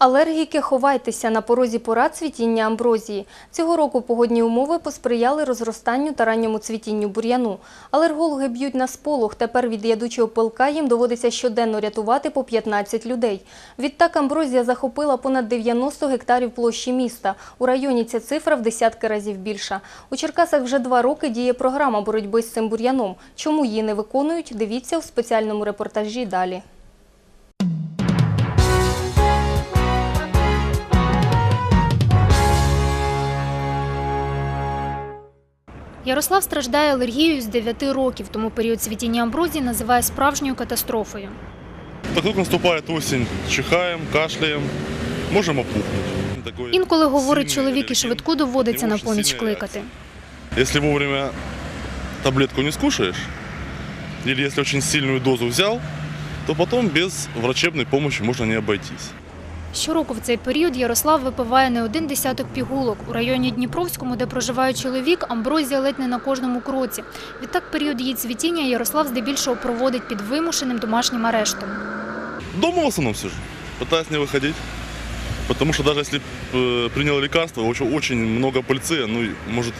Алергіки, ховайтеся на порозі пора цвітіння амброзії. Цього року погодні умови посприяли розростанню та ранньому цвітінню бур'яну. Алергологи б'ють на сполох. Тепер від ядучого пилка їм доводиться щоденно рятувати по 15 людей. Відтак амброзія захопила понад 90 гектарів площі міста. У районі ця цифра в десятки разів більша. У Черкасах вже два роки діє програма боротьби з цим бур'яном. Чому її не виконують, дивіться у спеціальному репортажі далі. Ярослав страждає алергією з 9 років, тому період цвітіння амброзії називає справжньою катастрофою. Так как наступает осень, чихаем, кашляем, можем опухнуть. Такой Інколи говорить чоловік і швидку доводиться на поміч кликати. Если вовремя таблетку не скушаешь, или если очень сильную дозу взял, то потом без врачебной помощи можно не обойтись. Щороку в цей період Ярослав випиває не один десяток пігулок. У районі Дніпровському, де проживає чоловік, амброзія ледь не на кожному кроці. Відтак період її цвітіння Ярослав здебільшого проводить під вимушеним домашнім арештом. Дома в основном сижу, пытаюсь не выходить. Потому что даже если э, принял лекарство, очень, очень много пыльцы, ну, и может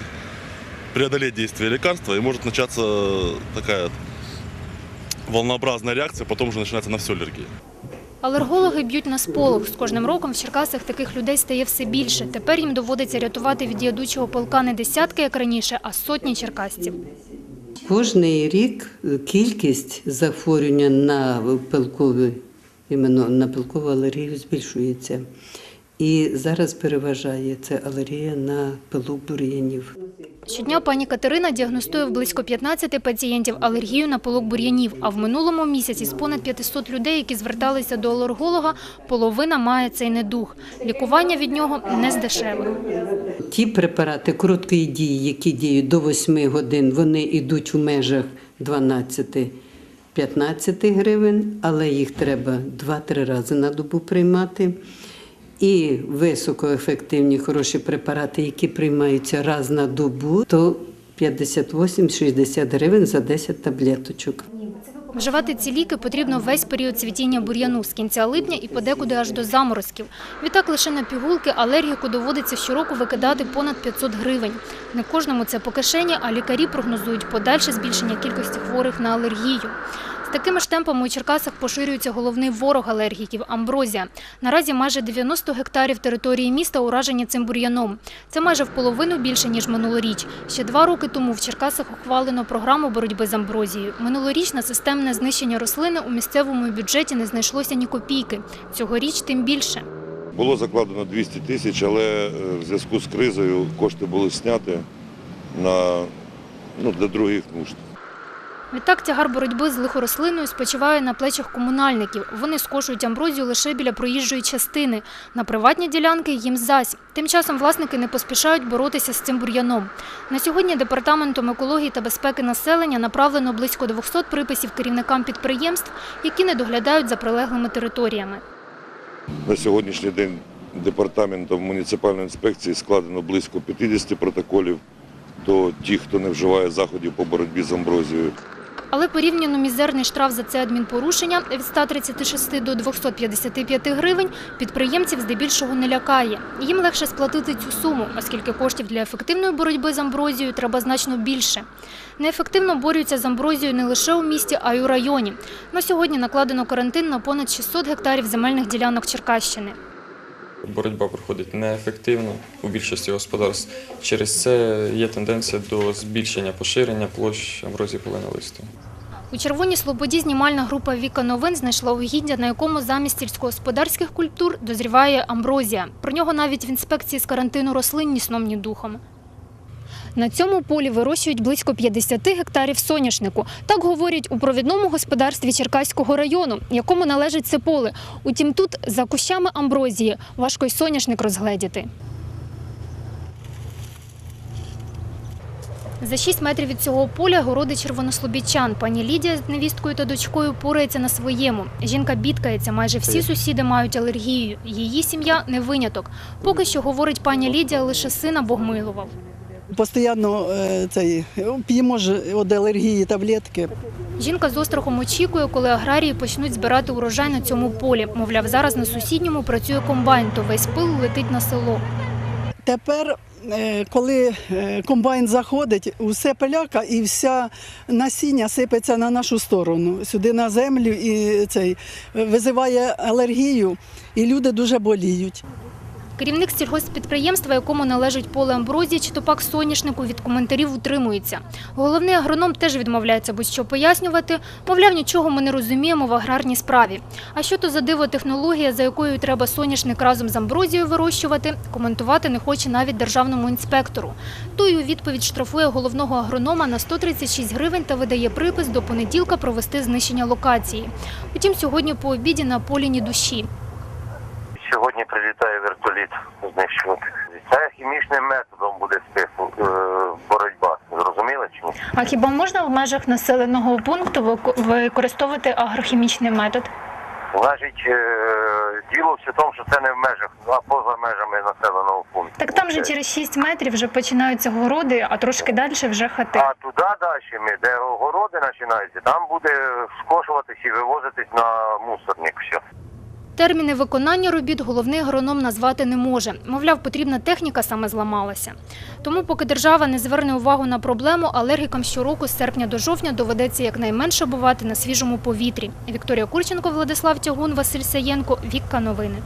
преодолеть действие лекарства, и может начаться такая волнообразная реакция, потом уже начинается на всю аллергия. Алергологи б'ють на сполох. З кожним роком в Черкасах таких людей стає все більше. Тепер їм доводиться рятувати від ядучого пилка не десятки, як раніше, а сотні черкасців. Кожний рік кількість захворювання на пилкові, іменно на пилкову алергію збільшується. І зараз переважає це алергія на пилок бур'янів. Щодня пані Катерина діагностує в близько 15 пацієнтів алергію на пилок бур'янів. А в минулому місяці з понад 500 людей, які зверталися до алерголога, половина має цей недуг. Лікування від нього не з дешевих. Ті препарати короткої дії, які діють до 8 годин, вони йдуть в межах 12-15 гривень, але їх треба 2-3 рази на добу приймати. І високоефективні хороші препарати, які приймаються раз на добу, то 58-60 гривень за 10 таблеточок. Вживати ці ліки потрібно весь період цвітіння бур'яну з кінця липня і подекуди аж до заморозків. Відтак лише на пігулки алергіку доводиться щороку викидати понад 500 гривень. Не кожному це по кишені, а лікарі прогнозують подальше збільшення кількості хворих на алергію. Такими ж темпами у Черкасах поширюється головний ворог алергіків – амброзія. Наразі майже 90 гектарів території міста уражені цим бур'яном. Це майже в половину більше, ніж минулоріч. Ще два роки тому в Черкасах ухвалено програму боротьби з амброзією. Минулоріч на системне знищення рослини у місцевому бюджеті не знайшлося ні копійки. Цьогоріч тим більше. Було закладено 200 тисяч, але е, в зв'язку з кризою кошти були зняті на, ну, для других нужд. Відтак тягар боротьби з лихорослиною спочиває на плечах комунальників. Вони скошують амброзію лише біля проїжджої частини. На приватні ділянки їм зась. Тим часом власники не поспішають боротися з цим бур'яном. На сьогодні Департаментом екології та безпеки населення направлено близько 200 приписів керівникам підприємств, які не доглядають за прилеглими територіями. На сьогоднішній день департаментом муніципальної інспекції складено близько 50 протоколів до тих, хто не вживає заходів по боротьбі з амброзією. Але порівняно мізерний штраф за це адмінпорушення від 136 до 255 гривень підприємців здебільшого не лякає. Їм легше сплатити цю суму, оскільки коштів для ефективної боротьби з амброзією треба значно більше. Неефективно борються з амброзією не лише у місті, а й у районі. На сьогодні накладено карантин на понад 600 гектарів земельних ділянок Черкащини. Боротьба проходить неефективно у більшості господарств. Через це є тенденція до збільшення поширення площ амброзії полинолистої. У Червоній Слободі знімальна група Віка новин знайшла угіддя, на якому замість сільськогосподарських культур дозріває амброзія. Про нього навіть в інспекції з карантину рослин ні сном, ні духом. На цьому полі вирощують близько 50 гектарів соняшнику. Так говорять у провідному господарстві Черкаського району, якому належить це поле. Утім, тут за кущами амброзії важко й соняшник розгледіти. За 6 метрів від цього поля городи червонослобідчан. Пані Лідія з невісткою та дочкою порається на своєму. Жінка бідкається, майже всі сусіди мають алергію. Її сім'я не виняток. Поки що, говорить пані Лідія, лише сина Бог милував. Постійно е, цей, п'ємо ж від алергії таблетки. Жінка з острахом очікує, коли аграрії почнуть збирати урожай на цьому полі. Мовляв, зараз на сусідньому працює комбайн, то весь пил летить на село. Тепер, е, коли е, комбайн заходить, усе пиляка і вся насіння сипеться на нашу сторону, сюди на землю і цей визиває алергію, і люди дуже боліють. Керівник сільгосппідприємства, якому належить поле амброзії чи топак соняшнику, від коментарів утримується. Головний агроном теж відмовляється будь-що пояснювати. Мовляв, нічого ми не розуміємо в аграрній справі. А що то за диво технологія, за якою треба соняшник разом з амброзією вирощувати, коментувати не хоче навіть державному інспектору. Той у відповідь штрафує головного агронома на 136 гривень та видає припис до понеділка провести знищення локації. Утім, сьогодні по обіді на полі ні душі. Сьогодні знищувати. Це хімічним методом буде спецу е, боротьба. Зрозуміли чи ні? А хіба можна в межах населеного пункту вик- використовувати агрохімічний метод? Значить, е, діло все в тому, що це не в межах, а поза межами населеного пункту. Так там же через 6 метрів вже починаються городи, а трошки далі вже хати. А туди далі, ми, де огороди починаються, там буде скошуватись і вивозитись на мусорник. Все. Терміни виконання робіт головний агроном назвати не може. Мовляв, потрібна техніка саме зламалася. Тому, поки держава не зверне увагу на проблему, алергікам щороку з серпня до жовтня доведеться якнайменше бувати на свіжому повітрі. Вікторія Курченко, Владислав Тягун, Василь Саєнко, Вікка Новини.